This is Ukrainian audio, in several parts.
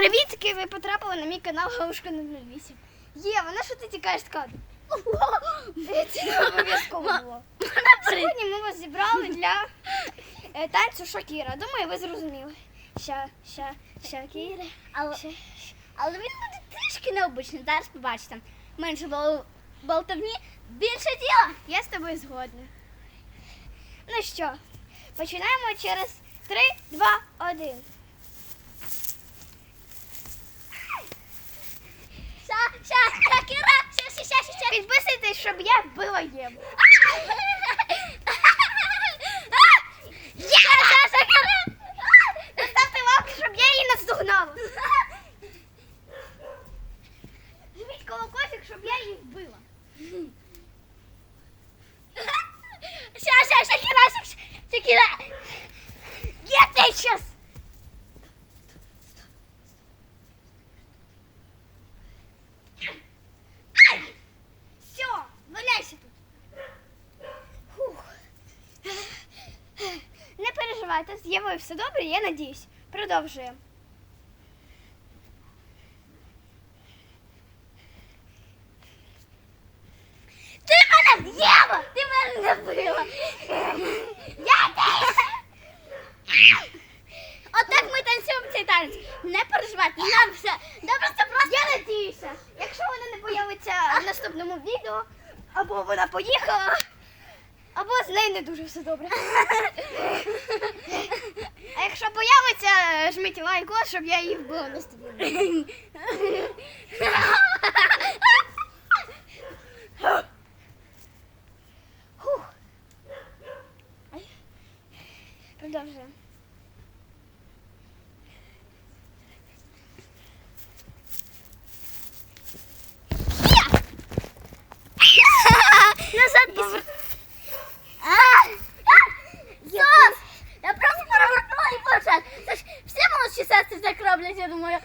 Привітки, ви потрапили на мій канал Галушка 008. Є, вона що ти тікаєш кадру? Це не обов'язково було. Сьогодні ми вас зібрали для е, танцю Шакіра. Думаю, ви зрозуміли. Ша, ша, Шакіра. Але, Ша. але він буде трішки необичний. Зараз побачите. Менше бол- болтовні, більше діла. Я з тобою згодна. Ну що, починаємо через 3, 2, 1. Щоб я вбила ша. Поставте лайк, щоб я її наздогнала. Жміть колокосик, щоб я її вбила. Ша, ша, шакіра, ша, ша, шакіра. Я ти щас. Все, валяйся тут. Фух. Не переживайте, з Євою все добре, я надіюсь. Продовжуємо. Ти мене Єва! Ти мене не вбила! Я теж! Отак ми танцюємо цей танець. Не переживайте, нам все. Добре, це просто. Я надіюся, якщо вона не появиться в наступному відео, або вона поїхала, з нею не дуже все добре. А якщо появиться, жміть лайк, щоб я її вбила наступному відео. Продовжуємо. Назад без... А! Сос! Я просто перевернула і почав. Це ж всі молодші так роблять, я думаю.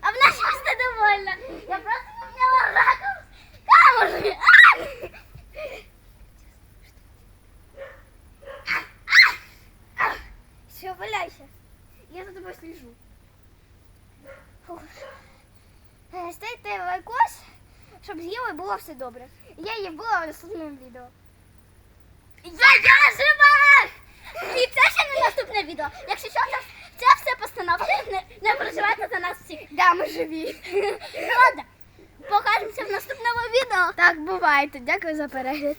А в нас щось недовольна. Я просто поміняла ракурс камери. Все, валяйся. Я за тобою слежу. Е, Ставте лайкос, щоб з Євою було все добре. Я її вбила в наступному відео. Я, я жива! І це ще не наступне відео. Якщо що, це, це все постанова. Не, не переживайте за нас всіх. Да, ми живі. Ладно, покажемося в наступному відео. Так, бувайте. Дякую за перегляд.